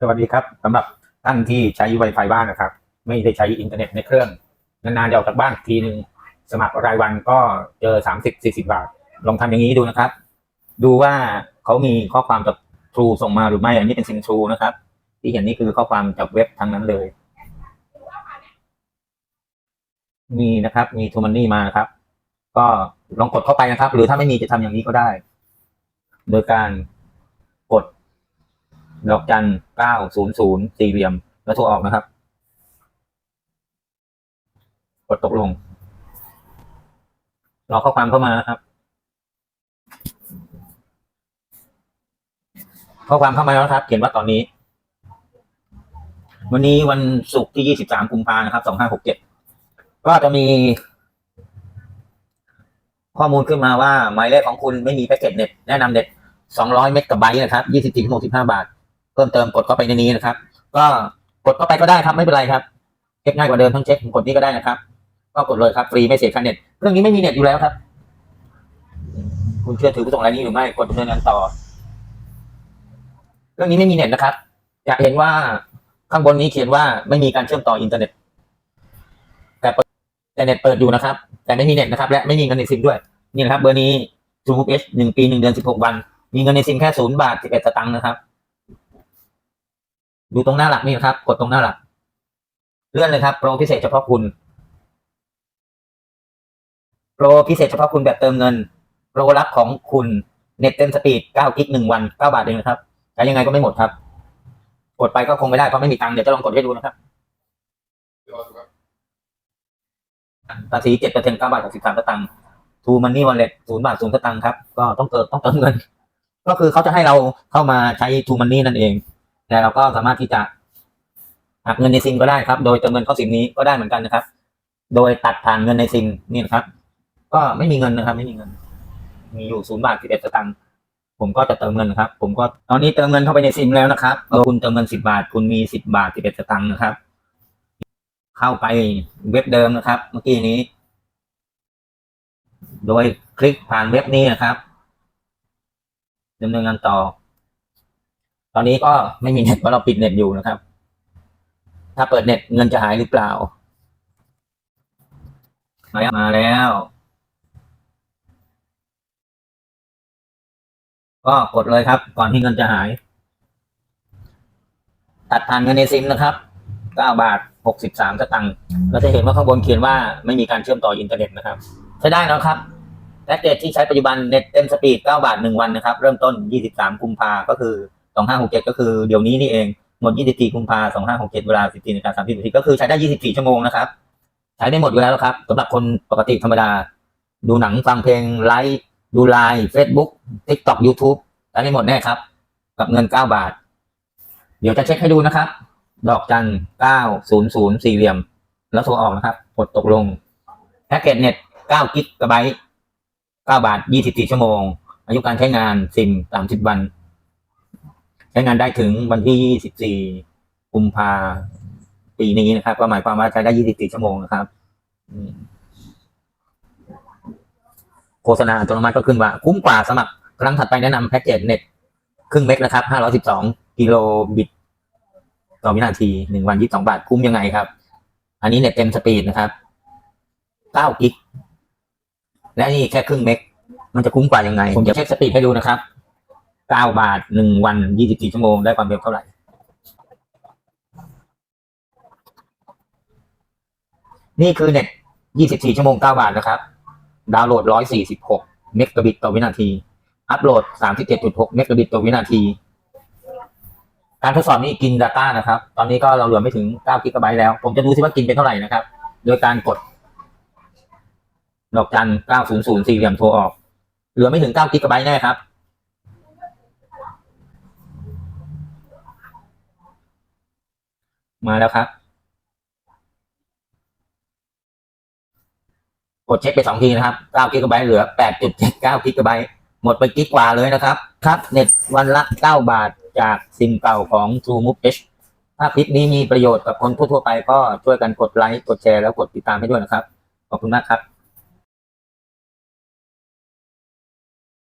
สวัสดีครับสำหรับท่านที่ใช้ Wi-Fi บ้านนะครับ ไม่ได้ใช้อินเทอร์เน็ตในเครื่อง นานๆจะออกจากบ้านทีหนึ่งสมัครรายวันก็เจอสามสิบสี่สิบาท ลองทำอย่างนี้ดูนะครับ ดูว่าเขามีข้อความจาก True ส่งมาหรือไม่ อันนี้เป็นซิม True นะครับ ที่เห็นนี่คือข้อความจากเว็บทั้งนั้นเลย มีนะครับ มี t ูมันนี่มานะครับ ก็ลองกดเข้าไปนะครับ หรือถ้าไม่มีจะทำอย่างนี้ก็ได้ โดยการกด ดอกจันเก้าศูนย์ศูนย์สี่เหลี่ยม แล้วโทรออกนะครับ กดตกลง รอข้อความเข้ามานะครับ ข้อความเข้ามาแล้วครับ เขียนว่าตอนนี้ วันนี้วันศุกร์ที่ยี่สิบสามกุมภานะครับสองห้าหกเจ็ดก็จะมี ข้อมูลขึ้นมาว่าหมายเลขของคุณไม่มีแพ็กเกจเน็ตแนะนำเน็ตสองร้อยเมกะไบต์นะครับยี่สิบสี่โมงสิบห้าบาท เพิ่มเติมกดเข้าไปในนี้นะครับ ก็กดเข้าไปก็ได้ครับไม่เป็นไรครับเช็คง่ายกว่าเดิมทั้งเช็คกดนี้ก็ได้นะครับ ก็กดเลยครับฟรีไม่เสียค่าเน็ตเครื่องนี้ไม่มีเน็ตอยู่แล้วครับ คุณเชื่อถือผู้ส่งรายนี้หรือไม่กดดำเนินการต่อเรื่องนี้ไม่มีเน็ตนะครับ อยากเห็นว่าข้างบนนี้เขียนว่าไม่มีการเชื่อมต่ออินเทอร์เน็ต แต่เปิดแต่เน็ตเปิดอยู่นะครับ แต่ไม่มีเน็ตนะครับ และไม่มีเงินในซิมด้วย นี่นะครับ เบอร์นี้ True Move H หนึ่งปีหนึ่งเดือนสิบหกวัน มีเงินในซิมแค่ศูนย์บาทสิบเอ็ดสตางค์นะครับ ดูตรงหน้าหลักนี่นะครับ กดตรงหน้าหลัก เลื่อนเลยครับ โปรพิเศษเฉพาะคุณ โปรพิเศษเฉพาะคุณแบบเติมเงิน โปรลับของคุณเน็ตเต็มสปีด9กิกหนึ่งวัน 9 บาทเองนะครับใช้ยังไงก็ไม่หมดครับ กดไปก็คงไม่ได้เพราะไม่มีตังค์เดี๋ยวจะลองกดให้ดูนะครับภาษี7%เปอร์เซ็นต์9บาท63สตางค์ทูมันนี่วันเล็ตศูนย์บาทศูนย์สตางค์ครับ ก็ต้องเติมต้องเติมเงิน ก็คือเขาจะให้เราเข้ามาใช้ทูมันนี่นั่นเอง แต่เราก็สามารถที่จะหักเงินในซิมก็ได้ครับ โดยเติมเงินเข้าซิมนี้ก็ได้เหมือนกันนะครับ โดยตัดผ่านเงินในซิมนี่นะครับ ก็ไม่มีเงินนะครับ ไม่มีเงิน มีอยู่ศูนย์บาทสิบเอ็ดสตางค์ผมก็จะเติมเงินนะครับ ผมก็ตอนนี้เติมเงินเข้าไปในซิมแล้วนะครับคุณเติมเงินสิบบาท คุณมีสิบบาทสิบเอ็ดสตางค์นะครับ เข้าไปเว็บเดิมนะครับ เมื่อกี้นี้ โดยคลิกผ่านเว็บนี้นะครับดำเนินงานต่อ ตอนนี้ก็ไม่มีเน็ตเพราะเราปิดเน็ตอยู่นะครับ ถ้าเปิดเน็ตเงินจะหายหรือเปล่ามาแล้วมาแล้วก็กดเลยครับ ก่อนที่เงินจะหาย ตัดผ่านเงินในซิมนะครับ9บาท63สตางค์เราจะเห็นว่าข้างบนเขียนว่าไม่มีการเชื่อมต่ออินเทอร์เน็ตนะครับ ใช้ได้แล้วครับแพ็กเกจที่ใช้ปัจจุบันเน็ตเต็มสปีด9บาท 1 วันนะครับ เริ่มต้น 23 กุมภาก็คือ 2567ก็คือเดี๋ยวนี้นี่เองหมด24กุมภา2567เจ็ดเวลา14นาฬิกา30นาทีก็คือใช้ได้24ชั่วโมงนะครับใช้ได้หมดอยู่แล้วครับสำหรับคนปกติธรรมดา ดูหนังฟังเพลงไลฟ์ดูไลน์เฟซบุ๊กทิกตอกยูทูบใช้ได้หมดแน่ครับ กับเงิน9บาท เดี๋ยวจะเช็คให้ดูนะครับ ดอกจัน900สี่เหลี่ยม แล้วโทรออกนะครับกดตกลงแพ็กเกจเน็ต9กิกะไบต์9บาท24ชั่วโมง อายุการใช้งานซิม30วัน ช้งานได้ถึงวันที่ 24 กุมภาปีนี้นะครับ ก็หมายความว่าใช้ได้ 24 ชั่วโมงนะครับโฆษณาอัตโนมัติก็ขึ้นว่า คุ้มกว่าสมัครครั้งถัดไปแนะนำแพ็กเกจเน็ตครึ่งเมกนะครับ 512 กิโลบิต ต่อวินาทีหนึ่งวันยี่สิบาท คุ้มยังไงครับ อันนี้เน็ตเต็มสปีดนะครับเก้ากิก และนี่แค่ครึ่งเมก มันจะคุ้มกว่ายังไง ผมจะเช็คสปีดให้ดูนะครับ เก้าบาทหนึ่งวันยี่สิบสี่ชั่วโมงได้ความเร็วเท่าไหร่ นี่คือเน็ตยี่สิบสี่ชั่วโมงเก้าบาทนะครับ ดาวน์โหลดร้อยสี่สิบหกเมกะบิตต่อวินาที อัปโหลดสามสิบเจ็ดจุดหกเมกะบิตต่อวินาที การทดสอบนี้กิน Data นะครับ ตอนนี้ก็เราเหลือไม่ถึง9กิกะไบต์แล้ว ผมจะดูซิว่ากินเป็นเท่าไหร่นะครับ โดยการกดดอกจัน900สี่เหลี่ยมโทรออก เหลือไม่ถึง9กิกะไบต์แน่ครับ มาแล้วครับ กดเช็คไปสองทีนะครับ9กิกะไบต์เหลือ8.79กิกะไบต์หมดไปกิกกว่าเลยนะครับ ครับเน็ตวันละ9บาทจากซิมเก่าของ True Move H ถ้าคลิปนี้มีประโยชน์กับคนทั่วไปก็ช่วยกันกดไลค์ กดแชร์แล้วกดติดตามให้ด้วยนะครับ ขอบคุณมากครับ